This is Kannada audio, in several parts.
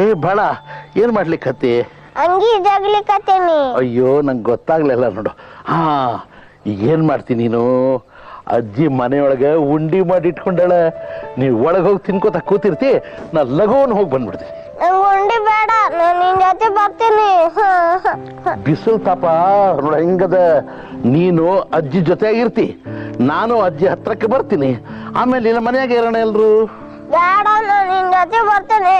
ಹೇ ಬಾಳ ಏನ್ ಮಾಡ್ಲಿಕ್ಕತ್ತಿ ಅಂಗಿ ಜಗ್ಲಿಕತ್ತೀನಿ ಅಯ್ಯೋ ನಂಗೆ ಗೊತ್ತಾಗ್ಲಿಲ್ಲ ನೋಡು. ಹಾ ಈಗ ಏನ್ ಮಾಡ್ತಿ ನೀನು? ಅಜ್ಜಿ ಮನೆಯೊಳಗೆ ಉಂಡಿ ಮಾಡಿ ಇಟ್ಕೊಂಡಾಳ ನೀ ಒಳಗೆ ಹೋಗಿ ತಿನ್ಕೋತ ಕೂತಿರ್ತಿ ನಾ ಲಗೋನ್ ಹೋಗಿ ಬಂದ್ಬಿಡ್ತೀನಿ. ನಂಗ್ ಉಂಡಿ ಬೇಡ ನಾನು ನಿನ್ ಜೊತೆ ಬರ್ತೀನಿ. ಬಿಸಿಲು ತಾಪ ನೋಡ ಹೆಂಗದ? ನೀನು ಅಜ್ಜಿ ಜೊತೆಯಾಗಿರ್ತಿ ನಾನು ಅಜ್ಜಿ ಹತ್ರಕ್ಕೆ ಬರ್ತೀನಿ. ಆಮೇಲೆ ನಿನ್ನ ಮನೆಯಾಗ ಇರೋಣ ಎಲ್ರು? ಬೇಡ ನಾನು ನಿನ್ ಜೊತೆ ಬರ್ತೀನಿ.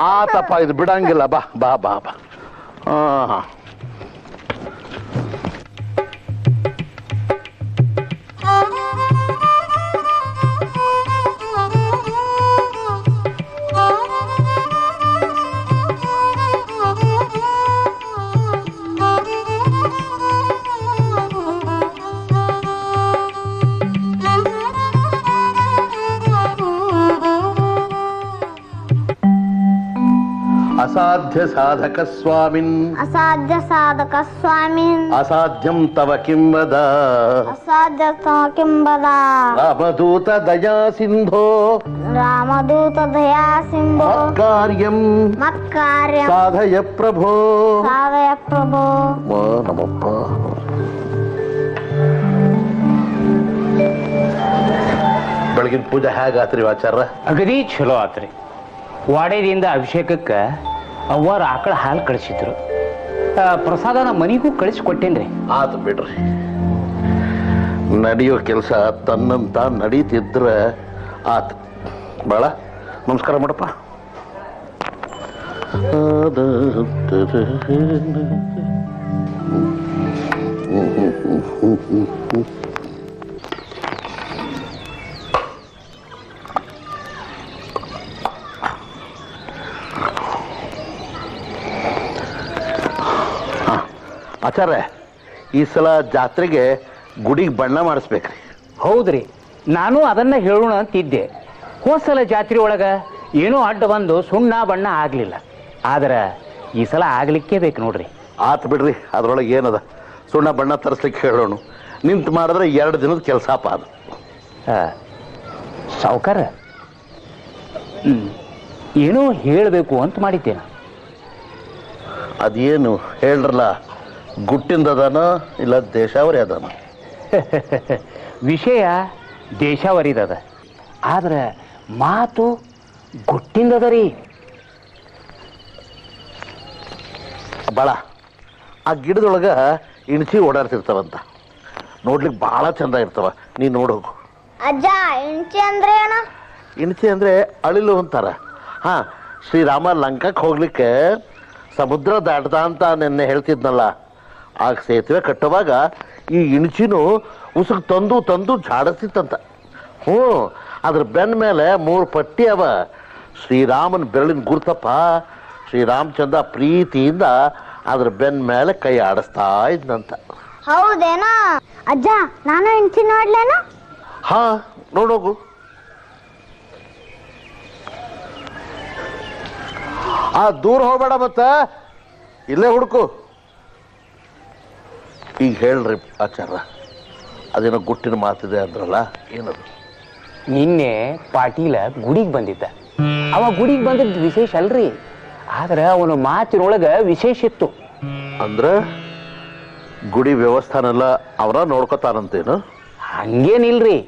ಆತಪ್ಪ ಇದು ಬಿಡಂಗಿಲ್ಲ. ಬಾ ಬಾ ಬಾ ಬಾ. ಹಾ ಅಸಾಧ್ಯ ಸಾಧಕ ಸ್ವಾಮಿನ್ ಅಸಾಧ್ಯ ಸಾಧಕ ಸ್ವಾಮಿ ಅಸಾಧ್ಯಂ ತವ ಕಿಂಬದ ಅಸಾಧ್ಯ ಕಿಂಬದ ರಾಮದೂತ ದಯಾ ಸಿಂಧೋ. ರಾಮದೂತ ದಯಾ ಸಿಂಧೋ. ಕಾರ್ಯಂ ಮತ್ಕಾರ್ಯ. ಸಾಧಯ ಪ್ರಭೋ. ಸಾಧಯ ಪ್ರಭೋ. ನಮೋ ನಮಪ್ಪ. ಬೆಳಗಿನ ಪೂಜೆ ಹೇಗಾತ್ರಿ ಆಚಾರ ಅಗದಿ ಚಲೋ ಆತ್ರಿ. ವಾಡೇರಿಯಿಂದ ಅಭಿಷೇಕಕ್ಕೆ ಅವ್ವಾರ ಆಕಳ ಹಾಲು ಕಳಿಸಿದ್ರು. ಪ್ರಸಾದ ಪ್ರಸಾದನ ಮನಿಗೂ ಕಳಿಸ್ಕೊಟ್ಟೇನ್ರಿ. ಆತು ಬಿಡ್ರಿ. ನಡೆಯೋ ಕೆಲಸ ತನ್ನಂತ ನಡೀತಿದ್ರ ಆತು. ಬಾಳ, ನಮಸ್ಕಾರ ಮಾಡಪ್ಪ. ಆಚಾರ್ಯ ಈ ಸಲ ಜಾತ್ರೆಗೆ ಗುಡಿಗೆ ಬಣ್ಣ ಮಾಡಿಸ್ಬೇಕ್ರಿ. ಹೌದ್ರಿ. ನಾನು ಅದನ್ನ ಹೇಳೋಣ ಅಂತಿದ್ದೆ. ಹೋದ್ಸಲ ಜಾತ್ರೆ ಒಳಗ ಏನೋ ಅಡ್ಡ ಬಂದು ಸುಣ್ಣ ಬಣ್ಣ ಆಗ್ಲಿಲ್ಲ. ಆದ್ರ ಈ ಸಲ ಆಗ್ಲಿಕ್ಕೆ ಬೇಕು ನೋಡ್ರಿ. ಆತು ಬಿಡ್ರಿ ಅದ್ರೊಳಗೆ ಏನದ? ಸುಣ್ಣ ಬಣ್ಣ ತರಿಸ್ಲಿಕ್ಕೆ ಹೇಳೋಣ. ನಿಂತು ಮಾಡಿದ್ರೆ ಎರಡು ದಿನದ ಕೆಲಸ ಅದು ಸಾವುಕಾರ ಏನೋ ಹೇಳಬೇಕು ಅಂತ ಮಾಡಿದ್ದೆ ನಾನು. ಅದೇನು ಹೇಳ್ರಲ್ಲ? ಗುಟ್ಟಿಂದ ಅದಾನ ಇಲ್ಲ ದೇಶಾವರಿ ಅದಾನ? ವಿಷಯ ದೇಶಾವರಿದದ. ಆದ್ರೆ ಮಾತು ಗುಟ್ಟಿಂದದ ರೀ ಬಾಳ ಆ ಗಿಡದೊಳಗ ಇಣಸಿ ಓಡಾಡ್ತಿರ್ತಾವಂತ. ನೋಡ್ಲಿಕ್ಕೆ ಭಾಳ ಚಂದ ಇರ್ತಾವ. ನೀ ನೋಡೋಗು ಅಜ್ಜ ಇಂಚಿ ಅಂದ್ರೆ ಏನ? ಇಣಸಿ ಅಂದ್ರೆ ಅಳಿಲು ಅಂತಾರ. ಹಾಂ ಶ್ರೀರಾಮ ಲಂಕಕ್ಕೆ ಹೋಗ್ಲಿಕ್ಕೆ ಸಮುದ್ರ ದಾಟ್ದ ಅಂತ ನಿನ್ನೆ ಹೇಳ್ತಿದ್ನಲ್ಲ. ಆಗ ಸೇತುವೆ ಕಟ್ಟುವಾಗ ಈ ಇಣಚಿನು ಉಸುಕ್ ತಂದು ತಂದು ಜಾಡಿಸ್ತಿತ್ತಂತ ಹ್ಞೂ ಅದ್ರ ಬೆನ್ನ ಮೇಲೆ ಮೂರು ಪಟ್ಟಿ ಅವ. ಶ್ರೀರಾಮನ ಬೆರಳಿನ ಗುರ್ತಪ್ಪ ಶ್ರೀರಾಮಚಂದ್ರ ಪ್ರೀತಿಯಿಂದ ಅದ್ರ ಬೆನ್ನ ಮೇಲೆ ಕೈ ಆಡಿಸ್ತಾ ಇದ್ನಂತ. ಹೌದೇನಾ? ಅಜ್ಜ ನಾನು ಇಣಚಿ ನೋಡ್ಲೇನ? ಹಾ ನೋಡೋಗು. ಆ ದೂರ ಹೋಗ್ಬೇಡ ಮತ್ತ. ಇಲ್ಲೇ ಹುಡುಕು. ಈಗ ಹೇಳ್ರಿ ಆಚಾರ ಅದೇನೋ ಗುಟ್ಟಿನ ಮಾತಿದೆ ಅಂದ್ರಲ್ಲ ಏನದು? ನಿನ್ನೆ ಪಾಟೀಲ ಗುಡಿಗೆ ಬಂದಿದ್ದ. ಅವ ಗುಡಿಗೆ ಬಂದಿದ್ದ ವಿಶೇಷ ಅಲ್ರಿ. ಆದ್ರೆ ಅವನ ಮಾತಿನೊಳಗ ವಿಶೇಷ ಇತ್ತು. ಅಂದ್ರೆ ಗುಡಿ ವ್ಯವಸ್ಥಾನೆಲ್ಲ ಅವರ ನೋಡ್ಕೊತಾನಂತೇನು? ಹಂಗೇನಿಲ್ರಿ.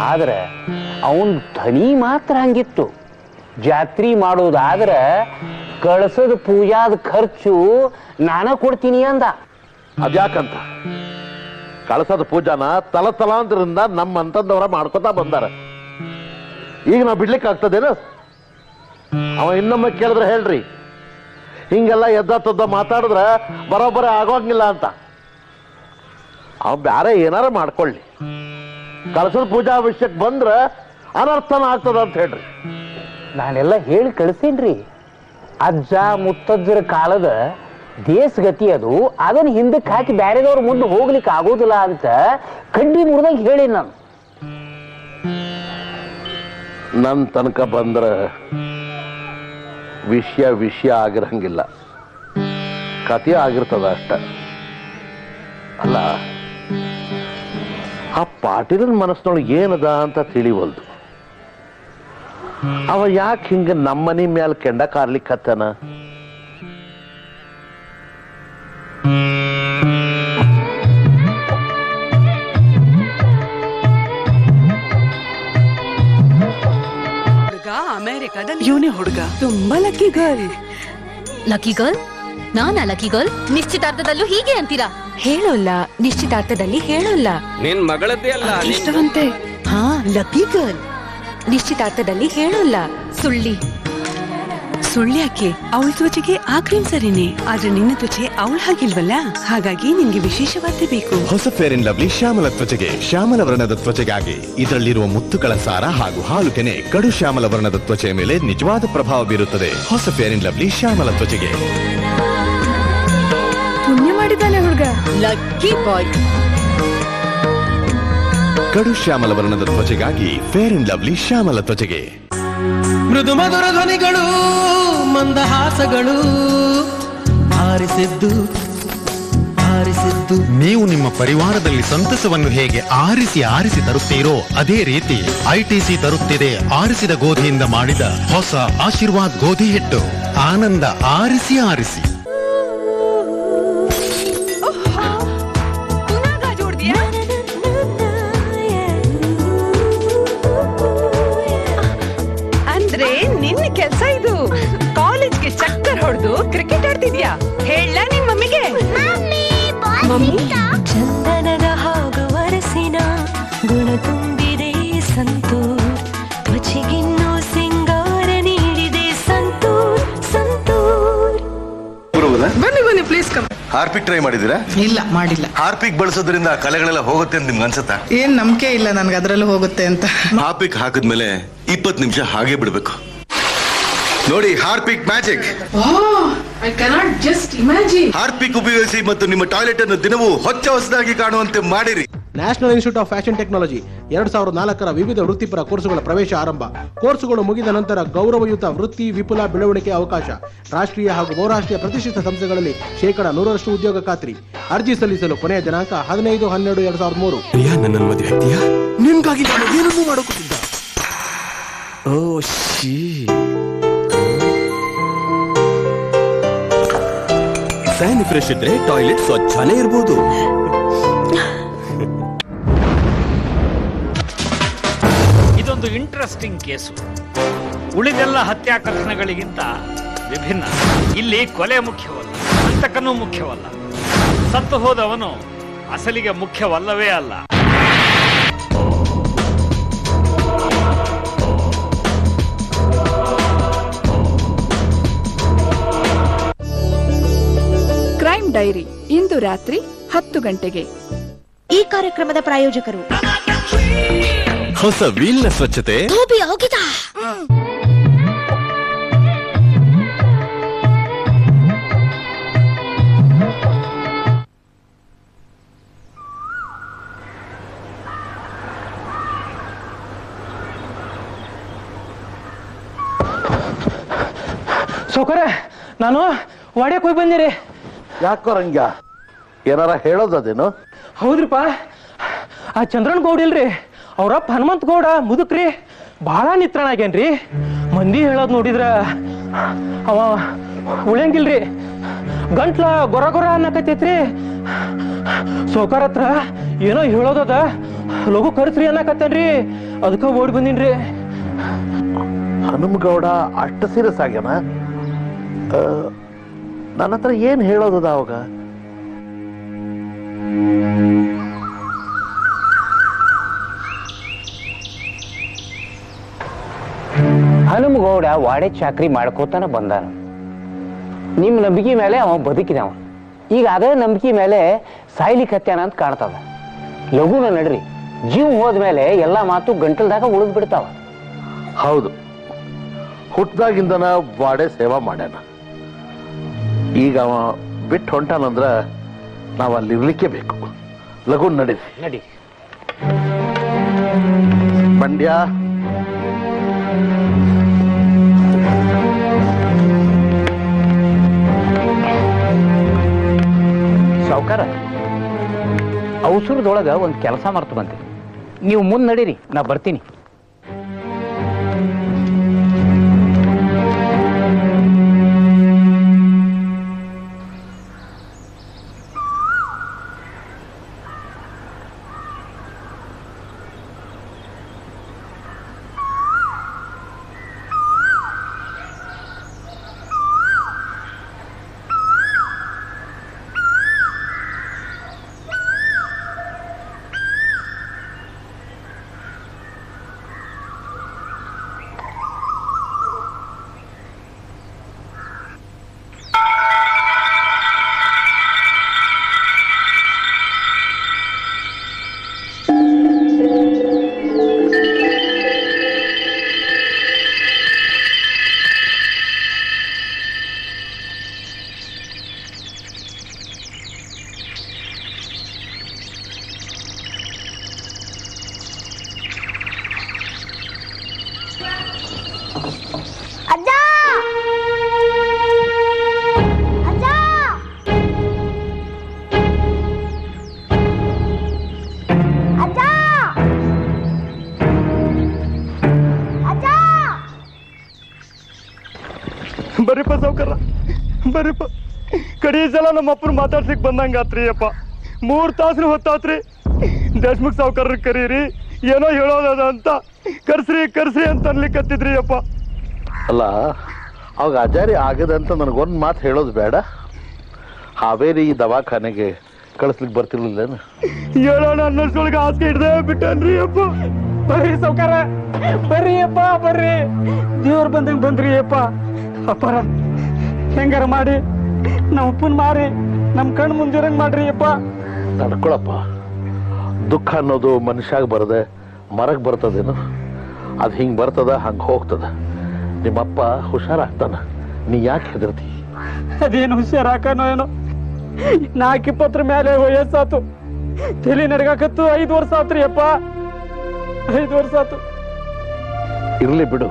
ಆದ್ರ ಅವನ್ ಧ್ವನಿ ಮಾತ್ರ ಹಂಗಿತ್ತು. ಜಾತ್ರಿ ಮಾಡೋದಾದ್ರ ಕಳಸದ ಪೂಜಾದ ಖರ್ಚು ನಾನ ಕೊಡ್ತೀನಿ ಅಂದ. ಅದ್ಯಾಕಂತ? ಕಳಸದ ಪೂಜಾನ ತಲತಲಾಂತರಿಂದ ನಮ್ಮ ಅಂತಂದವರ ಮಾಡ್ಕೋತಾ ಬಂದಾರ. ಈಗ ನಾವು ಬಿಡ್ಲಿಕ್ಕೆ ಆಗ್ತದೇನು? ಅವ ಇನ್ನೊಮ್ಮೆ ಕೇಳಿದ್ರೆ ಹೇಳ್ರಿ. ಹಿಂಗೆಲ್ಲ ಎದ್ದ ತದ್ದ ಮಾತಾಡಿದ್ರೆ ಬರೋಬ್ಬರೇ ಆಗೋಂಗಿಲ್ಲ ಅಂತ. ಅವ ಬ್ಯಾರೆ ಏನಾರ ಮಾಡ್ಕೊಳ್ಳಿ. ಕಳಸದ ಪೂಜಾ ವಿಷಯಕ್ಕೆ ಬಂದ್ರೆ ಅನರ್ಥನ ಆಗ್ತದ ಅಂತ ಹೇಳ್ರಿ. ನಾನೆಲ್ಲ ಹೇಳಿ ಕಳಿಸೇನ್ರಿ. ಅಜ್ಜ, ಮುತ್ತಜ್ಜರ ಕಾಲದ ದೇಶಗತಿ ಅದು. ಅದನ್ನ ಹಿಂದಕ್ಕೆ ಹಾಕಿ ಬ್ಯಾರೆದವ್ರ ಮುಂದೆ ಹೋಗ್ಲಿಕ್ಕೆ ಆಗೋದಿಲ್ಲ ಅಂತ ಕಂಡಿ ಮುರಿದಂಗೆ ಹೇಳಿ ನಾನು. ನನ್ನ ತನಕ ಬಂದ್ರ ವಿಷಯ ವಿಷಯ ಆಗಿರಂಗಿಲ್ಲ. ಕಥೆ ಆಗಿರ್ತದ ಅಷ್ಟ. ಅಲ್ಲ, ಆ ಪಾಟೀಲನ ಮನಸ್ಸಿನೊಳಗೆ ಏನದ ಅಂತ ತಿಳಿವಲ್ದು. ಅವ ಯಾಕೆ ಹಿಂಗ ನಮ್ಮನೆ ಮ್ಯಾಲ ಕೆಂಡ ಕಾರ್ಲಿಕ್ಕೆ ಇವನೇ ಹುಡುಗ. ತುಂಬಾ ಲಕ್ಕಿ ಗರ್ಲ್ ಲಕ್ಕಿ ಗರ್ಲ್ ನಾನಾ ಲಕ್ಕಿ ಗರ್ಲ್ ನಿಶ್ಚಿತಾರ್ಥದಲ್ಲೂ ಹೀಗೆ ಅಂತೀರಾ? ಹೇಳೋಲ್ಲ ನಿಶ್ಚಿತಾರ್ಥದಲ್ಲಿ ಹೇಳೋಲ್ಲ. ನಿನ್ ಮಗಳದ್ದೇ ಅಲ್ಲ ಇಷ್ಟವಂತೆ ಹಾ ಲಕ್ಕಿ ಗರ್ಲ್ ನಿಶ್ಚಿತಾರ್ಥದಲ್ಲಿ ಹೇಳೋಲ್ಲ. ಸುಳ್ಳಿ. ಸುಳ್ಳ್ಯಾಕೆ ಅವಳ ತ್ವಚೆಗೆ ಆ ಕ್ರೀಮ್ ಸರಿನೆ. ಆದ್ರೆ ನಿನ್ನ ತ್ವಚೆ ಅವಳ ಹಾಗಿಲ್ವಲ್ಲ? ಹಾಗಾಗಿ ನಿನ್ಗೆ ವಿಶೇಷವಾದ್ದೇ ಬೇಕು. ಹೊಸ ಫೇರ್ ಇನ್ ಲವ್ಲಿ ಶ್ಯಾಮಲ ತ್ವಚೆಗೆ ಶ್ಯಾಮಲ ವರ್ಣದ ತ್ವಚೆಗಾಗಿ ಇದರಲ್ಲಿರುವ ಮುತ್ತುಗಳ ಸಾರ ಹಾಗೂ ಹಾಲು ಕೆನೆ ಕಡು ಶ್ಯಾಮಲ ವರ್ಣದ ತ್ವಚೆಯ ಮೇಲೆ ನಿಜವಾದ ಪ್ರಭಾವ ಬೀರುತ್ತದೆ. ಹೊಸ ಫೇರ್ ಇನ್ ಲವ್ಲಿ ಶ್ಯಾಮಲ ತ್ವಚೆಗೆ. ಪುಣ್ಯ ಮಾಡಿದ್ದಾನೆ ಹುಡುಗ. ಲಕ್ಕಿ ಬಾಯ್ ಕಡು ಶ್ಯಾಮಲ ವರ್ಣದ ತ್ವಚೆಗಾಗಿ ಫೇರ್ ಇನ್ ಲವ್ಲಿ ಶ್ಯಾಮಲ ತ್ವಚೆಗೆ. ಮೃದು ಮಧುರ ಧ್ವನಿಗಳು ಮಂದಹಾಸಗಳು ಹಾರಿಸಿದ್ದು ಹಾರಿಸಿದ್ದು. ನೀವು ನಿಮ್ಮ ಪರಿವಾರದಲ್ಲಿ ಸಂತಸವನ್ನು ಹೇಗೆ ಆರಿಸಿ ಆರಿಸಿ ತರುತ್ತೀರೋ ಅದೇ ರೀತಿ ಐಟಿಸಿ ತರುತ್ತಿದೆ ಆರಿಸಿದ ಗೋಧಿಯಿಂದ ಮಾಡಿದ ಹೊಸ ಆಶೀರ್ವಾದ್ ಗೋಧಿ ಹಿಟ್ಟು. ಆನಂದ ಆರಿಸಿ ಆರಿಸಿ. ಆಡ್ತಿದ್ಯಾ ಹೇಳ ನಿಮ್ ಮಮ್ಮಿಗೆ. ಮಮ್ಮಿ ಚಂದನದ ಹಾಗೂ ವರಸಿನ ಗುಣ ತುಂಬಿದೆ ಸಂತೂರ್ ಸಿಂಗಾರ ನೀಡಿದೆ ಸಂತೂರ್ ಸಂತೂರ್ ಬನ್ನಿ ಬನ್ನಿ ಪ್ಲೀಸ್ ಕಮ್ ಹಾರ್ಪಿಕ್ ಟ್ರೈ ಮಾಡಿದಿರಾ ಇಲ್ಲ ಮಾಡಿಲ್ಲ. ಹಾರ್ಪಿಕ್ ಬಳಸೋದ್ರಿಂದ ಕಲೆಗಳೆಲ್ಲ ಹೋಗುತ್ತೆ ಅಂತ ನಿಮ್ಗೆ ಅನ್ಸುತ್ತಾ? ಏನ್ ನಂಬಿಕೆ ಇಲ್ಲ ನನ್ಗೆ ಅದ್ರಲ್ಲೂ ಹೋಗುತ್ತೆ ಅಂತ. ಹಾರ್ಪಿಕ್ ಹಾಕಿದ್ಮೇಲೆ ಇಪ್ಪತ್ತು ನಿಮಿಷ ಹಾಗೆ ಬಿಡಬೇಕು. ನೋಡಿ Harpic magic I cannot just imagine Harpic ಉಪಯೋಗಿಸಿ ಮತ್ತು ನಿಮ್ಮ ಟಾಯ್ಲೆಟ್ ಅನ್ನು ದಿನವೂ ಹೊಚ್ಚ ಹೊಸದಾಗಿ ಕಾಣುವಂತೆ ಮಾಡಿರಿ. National institute of fashion technology ಎರಡ್ ಸಾವಿರದ ನಾಲ್ಕರ ವಿವಿಧ ವೃತ್ತಿಪರ ಕೋರ್ಸುಗಳ ಪ್ರವೇಶ ಆರಂಭ. ಕೋರ್ಸುಗಳು ಮುಗಿದ ನಂತರ ಗೌರವಯುತ ವೃತ್ತಿ ವಿಪುಲ ಬೆಳವಣಿಗೆ ಅವಕಾಶ. ರಾಷ್ಟ್ರೀಯ ಹಾಗೂ ಬಹುರಾಷ್ಟ್ರೀಯ ಪ್ರತಿಷ್ಠಿತ ಸಂಸ್ಥೆಗಳಲ್ಲಿ ಶೇಕಡ ನೂರರಷ್ಟು ಉದ್ಯೋಗ ಖಾತ್ರಿ. ಅರ್ಜಿ ಸಲ್ಲಿಸಲು ಕೊನೆಯ ದಿನಾಂಕ ಹದಿನೈದು ಹನ್ನೆರಡು ಎರಡ್ ಸಾವಿರದ ಮೂರು. ನಿನ್ಗಾಗಿ ನಾನು ಏನನ್ನೂ ಮಾಡೋಕುತ್ತಿದ್ದ ಓ ಶೀ. ಫ್ಯಾನ್ ಫ್ರೆಶ್ ಇದ್ರೆ ಟಾಯ್ಲೆಟ್ ಸ್ವಚ್ಛನೇ ಇರ್ಬೋದು. ಇದೊಂದು ಇಂಟ್ರೆಸ್ಟಿಂಗ್ ಕೇಸು. ಉಳಿದೆಲ್ಲ ಹತ್ಯಾಕರ್ಷಣೆಗಳಿಗಿಂತ ವಿಭಿನ್ನ. ಇಲ್ಲಿ ಕೊಲೆ ಮುಖ್ಯವಲ್ಲ, ಹಂತಕನೂ ಮುಖ್ಯವಲ್ಲ. ಸತ್ತು ಹೋದವನು ಅಸಲಿಗೆ ಮುಖ್ಯವಲ್ಲವೇ ಅಲ್ಲ. ಡೈರಿ ಇಂದು ರಾತ್ರಿ ಹತ್ತು ಗಂಟೆಗೆ. ಈ ಕಾರ್ಯಕ್ರಮದ ಪ್ರಾಯೋಜಕರು ಹೊಸ ವೀಲ್ನ ಸ್ವಚ್ಛತೆ. ಸೋಕರ ನಾನು ವಾಡ್ಯಕ್ಕೆ ಹೋಗಿ ಬಂದಿರಿ. ಯಾಕೋ ರಂಗ ಏನಾರ ಹೇಳೋದದೇನು ಹೌದ್ರಿಪ್ಪ. ಆ ಚಂದ್ರನ್ ಗೌಡ ಇಲ್ರಿ. ಅವ್ರಪ್ಪ ಹನುಮಂತ ಗೌಡ ಮುದುಕ್ರಿ ಬಹಳ ನಿತ್ರಣ ಆಗ್ಯಾನ್ರಿ ಮಂದಿ ಹೇಳೋದ್ ನೋಡಿದ್ರ ಅವ ಉಳಿಯಂಗಿಲ್ರಿ. ಗಂಟ್ಲ ಗೊರ ಗೊರ ಅನ್ನಕತ್ತೈತ್ರಿ. ಸೋಕಾರ ಹತ್ರ ಏನೋ ಹೇಳೋದದ ಲಘು ಕರ್ಸ್ರಿ ಅನ್ನಕತ್ತೇನ್ರಿ. ಅದಕ್ಕ ಓಡಿ ಬಂದಿನ್ರಿ. ಹನುಮಗೌಡ ಅಷ್ಟು ಸೀರಿಯಸ್ ಆಗ್ಯಾನ? ನನ್ನ ಹತ್ರ ಏನು ಹೇಳೋದದ ಅವಾಗ? ಹನುಮಗೌಡ ವಾಡೆ ಚಾಕ್ರಿ ಮಾಡ್ಕೋತಾನ ಬಂದಾನ. ನಿಮ್ಮ ನಂಬಿಕೆ ಮೇಲೆ ಅವ ಬದುಕಿದವ. ಈಗ ಅದೇ ನಂಬಿಕೆ ಮೇಲೆ ಸಾಯ್ಲಿಕತ್ಯಾನ ಅಂತ ಕಾಣ್ತದ. ಲಘುನ ನಡ್ರಿ ಜೀವ ಹೋದ್ಮೇಲೆ ಎಲ್ಲಾ ಮಾತು ಗಂಟಲ್ದಾಗ ಉಳಿದ್ ಬಿಡ್ತಾವ. ಹೌದು. ಹುಟ್ಟದಾಗಿಂದನ ವಾಡೆ ಸೇವಾ ಮಾಡ್ಯಾನ. ಈಗ ಅವ ಬಿಟ್ಟು ಹೊಂಟಾನಂದ್ರ ನಾವು ಅಲ್ಲಿ ಇರ್ಲಿಕ್ಕೆ ಬೇಕು ಲಘು ನಡೀರಿ. ನಡಿ ಮಂಡ್ಯ ಸಾವುಕಾರ ಔಷಧದೊಳಗ ಒಂದ್ ಕೆಲಸ ಮಾಡ್ತು ಬಂತೆ ನೀವು ಮುಂದ್ ನಡೀರಿ ನಾ ಬರ್ತೀನಿ. ಸಲ ನಮ್ಮ ಅಪ್ಪನ ಮಾತಾಡ್ಸಿಕ್ ಬಂದಂಗಾತ್ರಿ ಅಪ್ಪ. ಮೂರ್ ತಾಸಿನ ಹೊತ್ತಾತ್ರಿ. ದೇಶ್ಮುಖ್ ಸಾವ್ಕಾರ್ರ ಕರೀರಿ ಏನೋ ಹೇಳೋದದ ಅಂತ ಕರ್ಸ್ರಿ ಕರ್ಸ್ರಿ ಅಂತ ಅನ್ಲಿಕ್ಕತ್ತಿದ್ರಿ ಅಪ್ಪ. ಅಲ್ಲ ಅವಾಗ ಅಜಾರಿ ಆಗದಂತ ನನಗೊಂದು ಮಾತು ಹೇಳೋದು ಬೇಡ. ಹಾವೇರಿ ದವಾಖಾನೆಗೆ ಕಳಿಸ್ಲಿಕ್ಕೆ ಬರ್ತಿರ್ಲಿಲ್ಲ ಹೇಳೋಣ ಅನ್ನೋಷ್ಟೊಳಗೆ ಆಸ್ತಿ ಹಿಡ್ದೆ ಬಿಟ್ಟನ್ರಿ ಅಪ್ಪ. ಬರ್ರಿ ಸೌಕಾರ ಬರ್ರಿ ಅಪ್ಪ ಬರ್ರಿ. ದೇವ್ರ ಬಂದಂಗೆ ಬಂದ್ರಿ ಅಪ್ಪ. ಅಪ್ಪಾರ ಹೆಂಗಾರ ಮಾಡಿ. ನಮ್ಮ ಉಪ್ಪನ್ ಮಾರಿ ನಮ್ ಕಣ್ ಮುಂದಿರಂಗ್ ಮಾಡ್ರಿ ಅಪ್ಪ. ನಡ್ಕೊಳಪ್ಪ. ದುಃಖ ಅನ್ನೋದು ಮನುಷ್ಯಾಗ ಬರದೆ ಮರಕ್ಕೆ ಬರ್ತದೇನು? ಅದು ಹಿಂಗ್ ಬರ್ತದ ಹಂಗ ಹೋಗ್ತದ. ನಿಮ್ಮಪ್ಪ ಹುಷಾರಾಗ್ತಾನ. ನೀ ಯಾಕೆ ಹೆದರ್ತಿ? ಅದೇನು ಹುಷಾರಾಕನೋ ಏನೋ? ನಾಕ್ ಇಪ್ಪತ್ತರ ಮೇಲೆ ವಯಸ್ಸಾತು. ತಲೆ ನಡ್ಗಾಕತ್ತು ಐದು ವರ್ಷ ಆತ್ರಿ ಅಪ್ಪ. ಐದು ವರ್ಷ ಆತು. ಇರ್ಲಿ ಬಿಡು.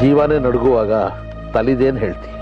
ಜೀವನೇ ನಡುಗುವಾಗ ತಲಿದೇನ್ ಹೇಳ್ತಿ?